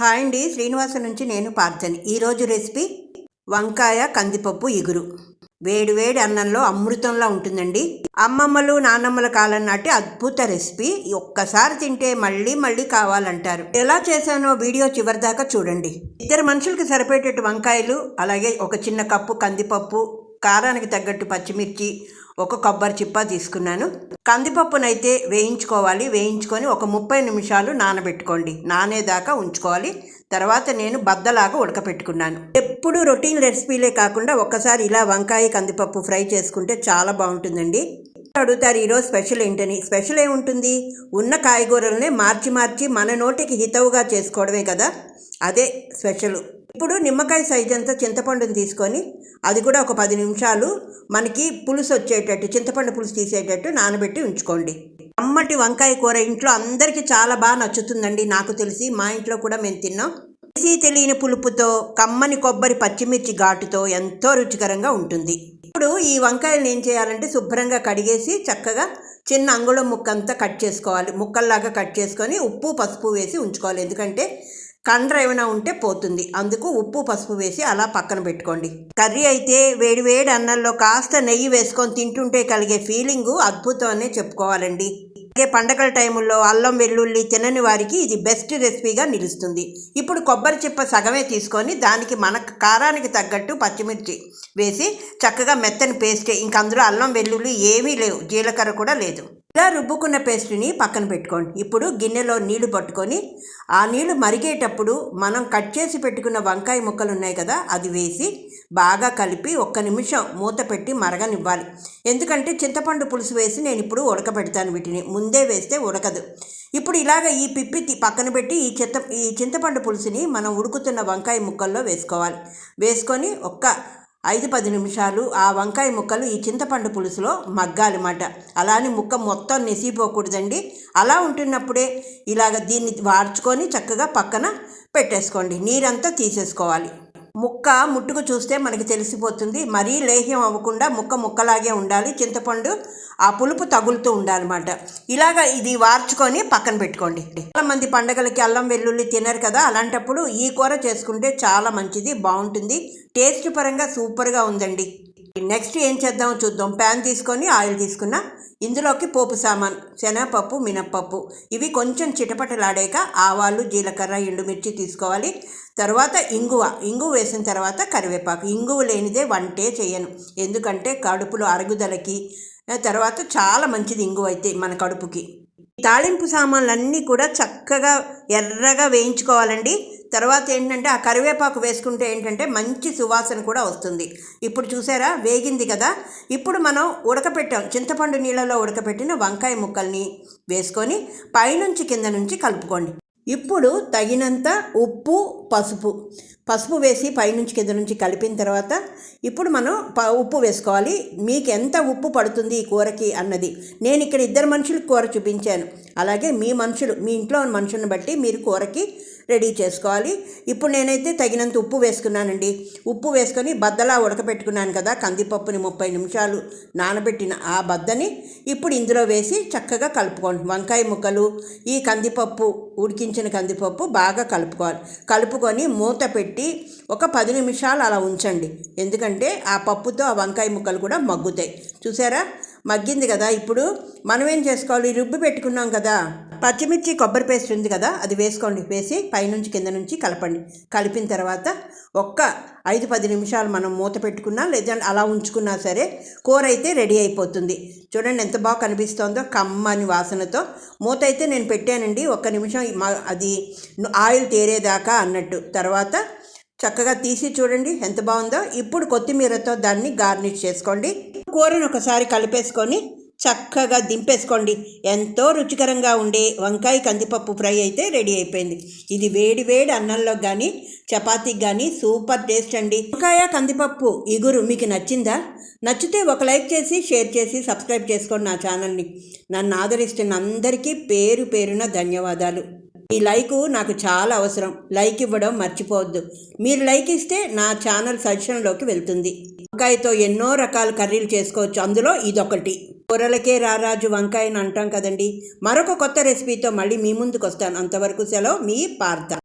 Hi అండి శ్రీనివాస నుంచి నేను పార్థని. ఈరోజు రెసిపీ వంకాయ కందిపప్పు ఇగురు. వేడి వేడి అన్నంలో అమృతంలా ఉంటుందండి. అమ్మమ్మలు నాన్నమ్మల కాలం నాటి అద్భుత రెసిపీ. ఒక్కసారి తింటే మళ్ళీ మళ్ళీ కావాలంటారు. ఎలా చేశానో వీడియో చివరిదాకా చూడండి. ఇద్దరు మనుషులకి సరిపోయేటట్టు వంకాయలు అలాగే ఒక చిన్న కప్పు కందిపప్పు కారానికి తగ్గట్టు పచ్చిమిర్చి ఒక కొబ్బరి చిప్ప తీసుకున్నాను. కందిపప్పునైతే వేయించుకోవాలి. వేయించుకొని ఒక ముప్పై నిమిషాలు నానబెట్టుకోండి. నానేదాకా ఉంచుకోవాలి. తర్వాత నేను బద్దలాగా ఉడకపెట్టుకున్నాను. ఎప్పుడు రొటీన్ రెసిపీలే కాకుండా ఒక్కసారి ఇలా వంకాయ కందిపప్పు ఫ్రై చేసుకుంటే చాలా బాగుంటుందండి. అడుగుతారు? ఈరోజు స్పెషల్ ఏంటని? స్పెషల్ ఏముంటుంది? ఉన్న కాయగూరలనే మార్చి మార్చి మన నోటికి హితవుగా చేసుకోవడమే కదా? అదే స్పెషల్. ఇప్పుడు నిమ్మకాయ సైజ్ అంతా చింతపండుని తీసుకొని అది కూడా ఒక పది నిమిషాలు మనకి పులుసు వచ్చేటట్టు చింతపండు పులుసు తీసేటట్టు నానబెట్టి ఉంచుకోండి. అమ్మటి వంకాయ కూర ఇంట్లో అందరికీ చాలా బాగా నచ్చుతుందండి నాకు తెలిసి. మా ఇంట్లో కూడా మేము తిన్నాం. తెలిసి తెలియని పులుపుతో కమ్మని కొబ్బరి పచ్చిమిర్చి ఘాటుతో ఎంతో రుచికరంగా ఉంటుంది. ఇప్పుడు ఈ వంకాయలను ఏం చేయాలంటే శుభ్రంగా కడిగేసి చక్కగా చిన్న అంగుళం ముక్కంతా కట్ చేసుకోవాలి. ముక్కల్లాగా కట్ చేసుకొని ఉప్పు పసుపు వేసి ఉంచుకోవాలి. ఎందుకంటే కండ్ర ఏమైనా ఉంటే పోతుంది. అందుకు ఉప్పు పసుపు వేసి అలా పక్కన పెట్టుకోండి. కర్రీ అయితే వేడి వేడి అన్నంలో కాస్త నెయ్యి వేసుకొని తింటుంటే కలిగే ఫీలింగు అద్భుతం అనే చెప్పుకోవాలండి. అలాగే పండగల టైముల్లో అల్లం వెల్లుల్లి తినని వారికి ఇది బెస్ట్ రెసిపీగా నిలుస్తుంది. ఇప్పుడు కొబ్బరి చిప్ప సగమే తీసుకొని దానికి మన కారానికి తగ్గట్టు పచ్చిమిర్చి వేసి చక్కగా మెత్తని పేస్ట్. ఇంక అందులో అల్లం వెల్లుల్లి ఏమీ లేవు. జీలకర్ర కూడా లేదు. ఇలా రుబ్బుకున్న పేస్ట్ని పక్కన పెట్టుకోండి. ఇప్పుడు గిన్నెలో నీళ్ళు పట్టుకొని ఆ నీళ్ళు మరిగేటప్పుడు మనం కట్ చేసి పెట్టుకున్న వంకాయ ముక్కలు ఉన్నాయి కదా అది వేసి బాగా కలిపి ఒక్క నిమిషం మూత పెట్టి మరగనివ్వాలి. ఎందుకంటే చింతపండు పులుసు వేసి నేను ఇప్పుడు ఉడకబెడతాను వీటిని. ముందే వేస్తే ఉడకదు. ఇప్పుడు ఇలాగ ఈ పిప్పి పక్కన పెట్టి ఈ చింత ఈ చింతపండు పులుసుని మనం ఉడుకుతున్న వంకాయ ముక్కల్లో వేసుకోవాలి. వేసుకొని ఒక్క ఐదు పది నిమిషాలు ఆ వంకాయ ముక్కలు ఈ చింతపండు పులుసులో మగ్గాలన్నమాట అలానే ముక్క మొత్తం నెసిపోకూడదండి అలా ఉంటున్నప్పుడే ఇలాగ దీన్ని వార్చుకొని చక్కగా పక్కన పెట్టేసుకోండి. నీరంతా తీసేసుకోవాలి. ముక్క ముట్టుకు చూస్తే మనకి తెలిసిపోతుంది. మరీ లేహ్యం అవ్వకుండా ముక్క ముక్కలాగే ఉండాలి. చింతపండు ఆ పులుపు తగులుతూ ఉండాలన్నమాట. ఇలాగ ఇది వార్చుకొని పక్కన పెట్టుకోండి. చాలా మంది పండగలకి అల్లం వెల్లుల్లి తినరు కదా అలాంటప్పుడు ఈ కూర చేసుకుంటే చాలా మంచిది బాగుంటుంది. టేస్ట్ పరంగా సూపర్గా ఉందండి. నెక్స్ట్ ఏం చేద్దామో చూద్దాం. ప్యాన్ తీసుకొని ఆయిల్ తీసుకున్న ఇందులోకి పోపు సామాన్ శనగపప్పు మినప్పప్పు. ఇవి కొంచెం చిటపటలాడాక ఆవాలు జీలకర్ర ఎండుమిర్చి తీసుకోవాలి. తర్వాత ఇంగువ. ఇంగువ వేసిన తర్వాత కరివేపాకు. ఇంగువ లేనిదే వంటే చేయను. ఎందుకంటే కడుపులో అరుగుదలకి తర్వాత చాలా మంచిది ఇంగువ అయితే మన కడుపుకి. తాళింపు సామాన్లన్నీ కూడా చక్కగా ఎర్రగా వేయించుకోవాలండి. తర్వాత ఏంటంటే ఆ కరివేపాకు వేసుకుంటే ఏంటంటే మంచి సువాసన కూడా వస్తుంది. ఇప్పుడు చూసారా? వేగింది కదా? ఇప్పుడు మనం ఉడకపెట్టాం. చింతపండు నీళ్ళలో ఉడకపెట్టిన వంకాయ ముక్కల్ని వేసుకొని పైనుంచి కింద నుంచి కలుపుకోండి. ఇప్పుడు తగినంత ఉప్పు పసుపు. పసుపు వేసి పైనుంచి కింద నుంచి కలిపిన తర్వాత ఇప్పుడు మనం ప ఉప్పు వేసుకోవాలి. మీకు ఎంత ఉప్పు పడుతుంది ఈ కూరకి అన్నది. నేను ఇక్కడ ఇద్దరు మనుషులకు కూర చూపించాను. అలాగే మీ మనుషులు మీ ఇంట్లో ఉన్న మనుషులను బట్టి మీరు కూరకి రెడీ చేసుకోవాలి. ఇప్పుడు నేనైతే తగినంత ఉప్పు వేసుకున్నానండి. ఉప్పు వేసుకొని బద్దలా ఉడకపెట్టుకున్నాను కదా కందిపప్పుని ముప్పై నిమిషాలు నానబెట్టిన ఆ బద్దని ఇప్పుడు ఇందులో వేసి చక్కగా కలుపుకోండి. వంకాయ ముక్కలు ఈ కందిపప్పు ఉడికించిన కందిపప్పు బాగా కలుపుకోవాలి. కలుపు కలుపుకొని మూత పెట్టి ఒక పది నిమిషాలు అలా ఉంచండి. ఎందుకంటే ఆ పప్పుతో ఆ వంకాయ ముక్కలు కూడా మగ్గుతాయి. చూసారా? మగ్గింది కదా ఇప్పుడు. మనం ఏం చేసుకోవాలి? రుబ్బి పెట్టుకున్నాం కదా. పచ్చిమిర్చి కొబ్బరి పేస్ట్ ఉంది కదా అది వేసుకోండి. వేసి పైనుంచి కింద నుంచి కలపండి. కలిపిన తర్వాత ఒక్క ఐదు పది నిమిషాలు మనం మూత పెట్టుకున్నా లేదా అలా ఉంచుకున్నా సరే కూర అయితే రెడీ అయిపోతుంది. చూడండి ఎంత బాగా కనిపిస్తోందో కమ్మని వాసనతో. మూత అయితే నేను పెట్టానండి. ఒక్క నిమిషం అది ఆయిల్ తేరేదాకా అన్నట్టు. తర్వాత చక్కగా తీసి చూడండి ఎంత బాగుందో. ఇప్పుడు కొత్తిమీరతో దాన్ని గార్నిష్ చేసుకోండి. కూరను ఒకసారి కలిపేసుకొని చక్కగా దింపేసుకోండి. ఎంతో రుచికరంగా ఉండే వంకాయ కందిపప్పు ఫ్రై అయితే రెడీ అయిపోయింది. ఇది వేడి వేడి అన్నంలో కానీ చపాతీకి కానీ సూపర్ టేస్ట్ అండి. వంకాయ కందిపప్పు ఇగురు మీకు నచ్చిందా? నచ్చితే ఒక లైక్ చేసి షేర్ చేసి సబ్స్క్రైబ్ చేసుకోండి నా ఛానల్ని. నన్ను ఆదరిస్తున్న అందరికీ పేరు పేరున ధన్యవాదాలు. ఈ లైకు నాకు చాలా అవసరం. లైక్ ఇవ్వడం మర్చిపోవద్దు. మీరు లైక్ ఇస్తే నా ఛానల్ సజెషన్లోకి వెళ్తుంది. వంకాయతో ఎన్నో రకాల కర్రీలు చేసుకోవచ్చు. అందులో ఇదొకటి. కూరలకే రారాజు వంకాయని అంటాం కదండి. మరొక కొత్త రెసిపీతో మళ్ళీ మీ ముందుకు వస్తాను అంతవరకు సెలవు మీ పార్థ.